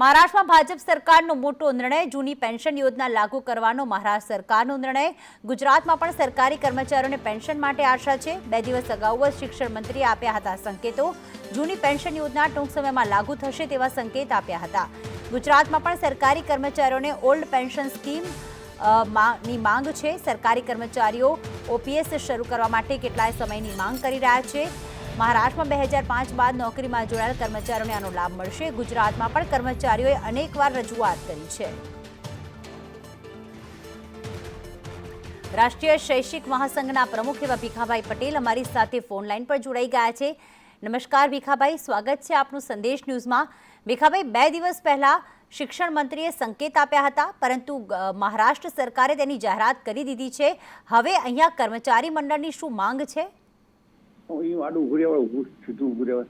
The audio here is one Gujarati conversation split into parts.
મહારાષ્ટ્રમાં ભાજપ સરકારનો મોટો નિર્ણય, જૂની પેન્શન યોજના લાગુ કરવાનો મહારાષ્ટ્ર સરકારનો નિર્ણય. ગુજરાતમાં પણ સરકારી કર્મચારીઓને પેન્શન માટે આશા છે. બે દિવસ અગાઉ જ શિક્ષણ મંત્રીએ આપ્યા હતા સંકેતો. જૂની પેન્શન યોજના ટૂંક સમયમાં લાગુ થશે તેવા સંકેત આપ્યા હતા. ગુજરાતમાં પણ સરકારી કર્મચારીઓને ઓલ્ડ પેન્શન સ્કીમની માંગ છે. સરકારી કર્મચારીઓ ઓપીએસ શરૂ કરવા માટે કેટલાય સમયની માંગ કરી રહ્યા છે. મહારાષ્ટ્રમાં બે હજાર પાંચ બાદ નોકરીમાં જોડાયેલ કર્મચારીઓને આનો લાભ મળશે. ગુજરાતમાં પણ કર્મચારીઓએ અનેકવાર રજૂઆત કરી છે. રાષ્ટ્રીય શૈક્ષિક મહાસંઘના પ્રમુખ એવા ભીખાભાઈ પટેલ અમારી સાથે ફોન લાઈન પર જોડાઈ ગયા છે. નમસ્કાર ભીખાભાઈ, સ્વાગત છે આપનું સંદેશ ન્યૂઝમાં. ભીખાભાઈ, બે દિવસ પહેલા શિક્ષણ મંત્રીએ સંકેત આપ્યા હતા, પરંતુ મહારાષ્ટ્ર સરકારે તેની જાહેરાત કરી દીધી છે. હવે અહીંયા કર્મચારી મંડળની શું માંગ છે? આડું ઉભું રહેવાય સીધું રહેવાય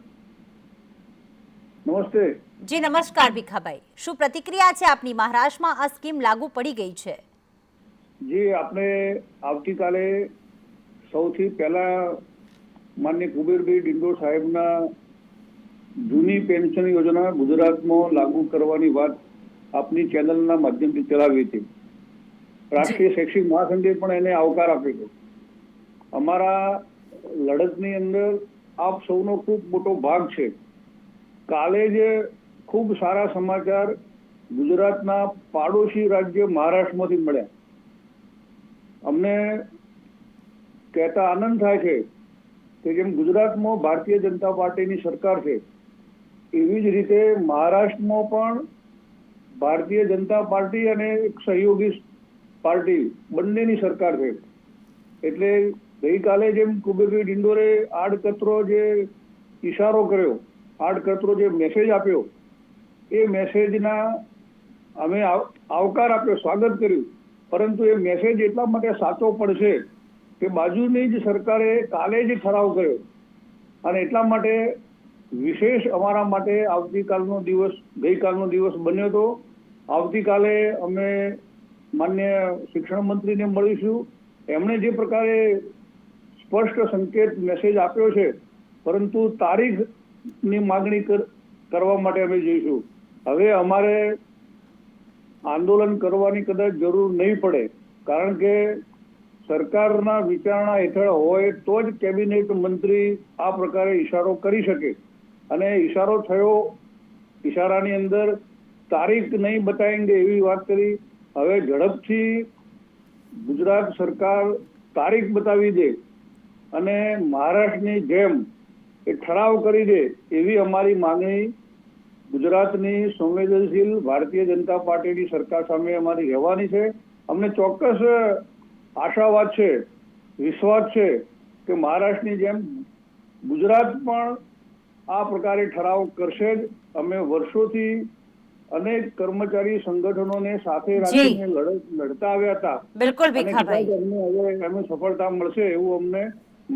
નમસ્તે. જી નમસ્કાર ભીખાભાઈ. શું પ્રતિક્રિયા છે આપની? મહારાષ્ટ્રમાં આ સ્કીમ લાગુ પડી ગઈ છે. જે આપણે આવતીકાલે સૌથી પહેલા માન્ય કુબેરભાઈ ડિંડોર સાહેબના જૂની પેન્શન યોજના ગુજરાતમાં લાગુ કરવાની વાત આપની ચેનલના માધ્યમથી ચલાવી હતી. રાષ્ટ્રીય શૈક્ષિક મહાસંઘે પણ એને આવકાર આપ્યો હતો. અમારા લડતની અંદર આપ સૌનો ખૂબ મોટો ભાગ છે. કાલે જે ખૂબ સારા સમાચાર ગુજરાતના પાડોશી રાજ્ય મહારાષ્ટ્રમાંથી મળ્યા. અમને કહેતા આનંદ થાય છે કે જેમ ગુજરાતમાં ભારતીય જનતા પાર્ટીની સરકાર છે, એવી જ રીતે મહારાષ્ટ્રમાં પણ ભારતીય જનતા પાર્ટી અને એક સહયોગી પાર્ટી બંનેની સરકાર છે. એટલે ગઈકાલે જેમ કુબેરભાઈ ડિંડોરે આડકતરો જે ઈશારો કર્યો, આડકતરો જે મેસેજ આપ્યો, એ મેસેજના અમે આવ- આવકાર આપ્યો, સ્વાગત કર્યું. પરંતુ એ મેસેજ એટલા માટે સાચો પડશે કે બાજુની જ સરકારે કાલે જ ઠરાવ કર્યો. અને એટલા માટે વિશેષ અમારા માટે આવતીકાલનો દિવસ, ગઈકાલનો દિવસ બન્યો હતો આવતીકાલે અમે માન્ય શિક્ષણ મંત્રીને મળીશું. એમણે જે પ્રકારે સ્પષ્ટ સંકેત મેસેજ આપ્યો છે. પરંતુ તારીખની માગણી કર- કરવા માટે અમે જઈશું. હવે અમારે આંદોલન કરવાની કદાચ જરૂર નહીં પડે. કારણ કે સરકારના વિચારણા હેઠળ હોય તો જ કેબિનેટ મંત્રી આ પ્રકારે ઈશારો કરી શકે. અને ઈશારો થયો ઈશારાની અંદર તારીખ નહીં બતાવેંગે એવી વાત કરી, હવે ઝડપથી ગુજરાત સરકાર તારીખ બતાવી દે. અને મહારાષ્ટ્રની જેમ એ ઠરાવ કરી દે એવી અમારી માંગણી ગુજરાતની સંવેદનશીલ ભારતીય જનતા પાર્ટીની સરકાર સામે અમારી રહેવાની છે. અમને ચોક્કસ આશાવાદ છે વિશ્વાસ છે કે મહારાષ્ટ્રની જેમ ગુજરાત પણ આ પ્રકારે ઠરાવ કરશે જ. અમે વર્ષોથી અનેક કર્મચારી સંગઠનોને સાથે રાખીને લડત લડતા આવ્યા હતા. બિલકુલ હવે એમાં સફળતા મળશે એવું અમને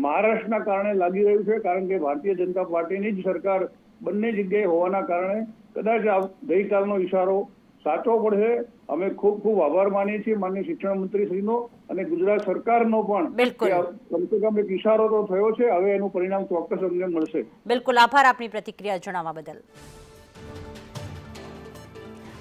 મહારાષ્ટ્રના કારણે લાગી રહ્યું છે કારણ કે ભારતીય જનતા પાર્ટીની જ સરકાર બંને જગ્યાએ હોવાના કારણે કદાચ ગઈકાલનો ઈશારો સાચો પડશે. અમે ખૂબ ખૂબ આભાર માનીએ છીએ માનનીય શિક્ષણ મંત્રી શ્રીનો અને ગુજરાત સરકારનો પણ કમસે કમ એક ઈશારો તો થયો છે. હવે એનું પરિણામ ચોક્કસ અમને મળશે. બિલકુલ. આભાર આપની પ્રતિક્રિયા જણાવવા બદલ.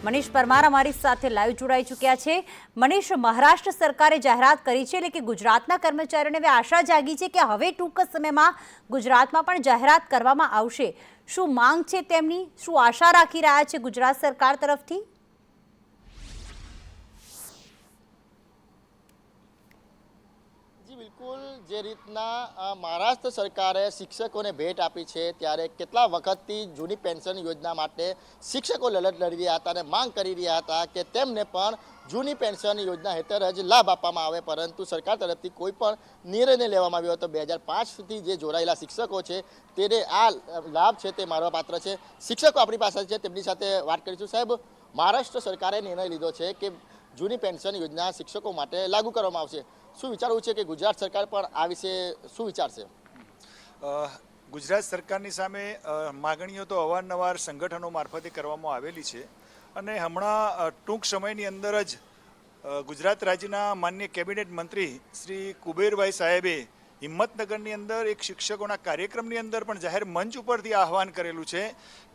મનીષ પરમાર અમારી સાથે લાઈવ જોડાઈ ચૂક્યા છે. મનીષ, મહારાષ્ટ્ર સરકારે જાહેરાત કરી છે એટલે કે ગુજરાતના કર્મચારીઓને હવે આશા જાગી છે કે હવે ટૂંક જ સમયમાં ગુજરાતમાં પણ જાહેરાત કરવામાં આવશે. શું માંગ છે તેમની? શું આશા રાખી રહ્યા છે ગુજરાત સરકાર તરફથી? બિલકુલ જે રીતના મહારાષ્ટ્ર સરકારે શિક્ષકોને ભેટ આપી છે, ત્યારે કેટલા વખતથી જૂની પેન્શન યોજના માટે શિક્ષકો લડત લડી રહ્યા હતા અને માંગ કરી રહ્યા હતા કે તેમને પણ જૂની પેન્શન યોજના હેઠળ જ લાભ આપવામાં આવે. પરંતુ સરકાર તરફથી કોઈ પણ નિર્ણય લેવામાં આવ્યો હતો. બે હજાર પાંચથી જે જોડાયેલા શિક્ષકો છે, તેને આ લાભ છે તે મારવા પાત્ર છે. શિક્ષકો આપણી પાસે છે, તેમની સાથે વાત કરીશું. સાહેબ, મહારાષ્ટ્ર સરકારે નિર્ણય લીધો છે કે જૂની પેન્શન યોજના શિક્ષકો માટે લાગુ કરવામાં આવશે. શું વિચારવું છે કે ગુજરાત સરકાર પણ આ વિશે શું વિચારશે? ગુજરાત સરકારની સામે માગણીઓ તો અવારનવાર સંગઠનો મારફતે કરવામાં આવેલી છે અને હમણાં ટૂંક સમયની અંદર જ ગુજરાત રાજ્યના માન્ય કેબિનેટ મંત્રી શ્રી કુબેરભાઈ સાહેબે હિંમતનગરની અંદર એક શિક્ષકોના કાર્યક્રમની અંદર પણ જાહેર મંચ ઉપરથી આહવાન કરેલું છે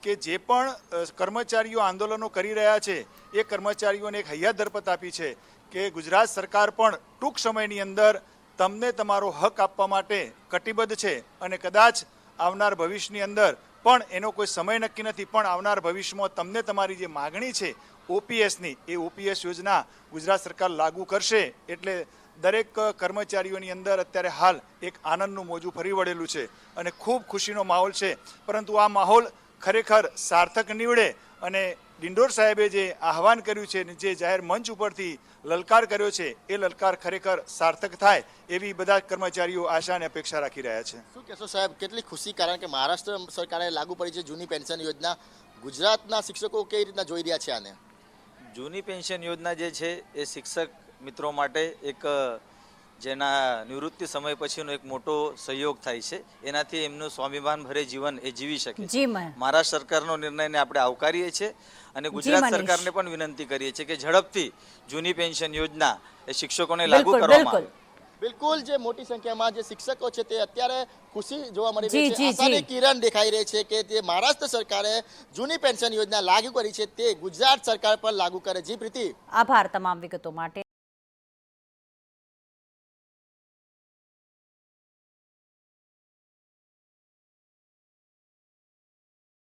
કે જે પણ કર્મચારીઓ આંદોલનો કરી રહ્યા છે, એ કર્મચારીઓને એક હૈયા દરપત આપી છે કે ગુજરાત સરકાર પણ ટૂંક સમયની અંદર તમને તમારો હક આપવા માટે કટિબદ્ધ છે અને કદાચ આવનાર ભવિષ્યની અંદર પણ એનો કોઈ સમય નક્કી નથી. પણ આવનાર ભવિષ્યમાં તમને તમારી જે માગણી છે, ઓપીએસની, એ ઓપીએસ યોજના ગુજરાત સરકાર લાગુ કરશે. એટલે દરેક કર્મચારીઓની અંદર અત્યારે હાલ એક આનંદનું મોજું ફરી વળેલું છે અને ખૂબ ખુશીનો માહોલ છે. પરંતુ આ માહોલ ખરેખર સાર્થક નીવડે અને ડિંડોર સાહેબે જે આહવાન કર્યું છે જે જાહેર મંચ ઉપરથી લલકાર કર્યો છે એ લલકાર ખરેખર સાર્થક થાય એવી બધા કર્મચારીઓ આશા અને અપેક્ષા રાખી રહ્યા છે. શું કહેશો સાહેબ કેટલી ખુશી? કારણ કે મહારાષ્ટ્ર સરકારે લાગુ પડી છે જૂની પેન્શન યોજના. ગુજરાતના શિક્ષકો કઈ રીતના જોઈ રહ્યા છે આને? જૂની પેન્શન યોજના જે છે એ શિક્ષક મિત્રો માટે એક જેના નિવૃત્તિ સમય પછીનો એક મોટો સહયોગ થાય છે. એનાથી એમનું સ્વાભિમાન ભરે જીવન એ જીવી શકે છે. મહારાષ્ટ્ર સરકારનો નિર્ણયને આપણે આવકારીએ છીએ અને ગુજરાત સરકારને પણ વિનંતી કરીએ છીએ કે ઝડપથી જૂની પેન્શન યોજના એ શિક્ષકોને લાગુ બિલકુલ કરવામાં બિલકુલ આવે. બિલકુલ. જે મોટી સંખ્યામાં જે શિક્ષકો છે તે અત્યારે ખુશી જોવા મળી રહી છે. આશાની કિરણ દેખાઈ રહી છે કે જે મહારાષ્ટ્ર સરકારે જૂની પેન્શન યોજના લાગુ કરી છે તે ગુજરાત સરકાર પર લાગુ કરે. જી પ્રીતિ. આભાર તમામ વિગતો માટે.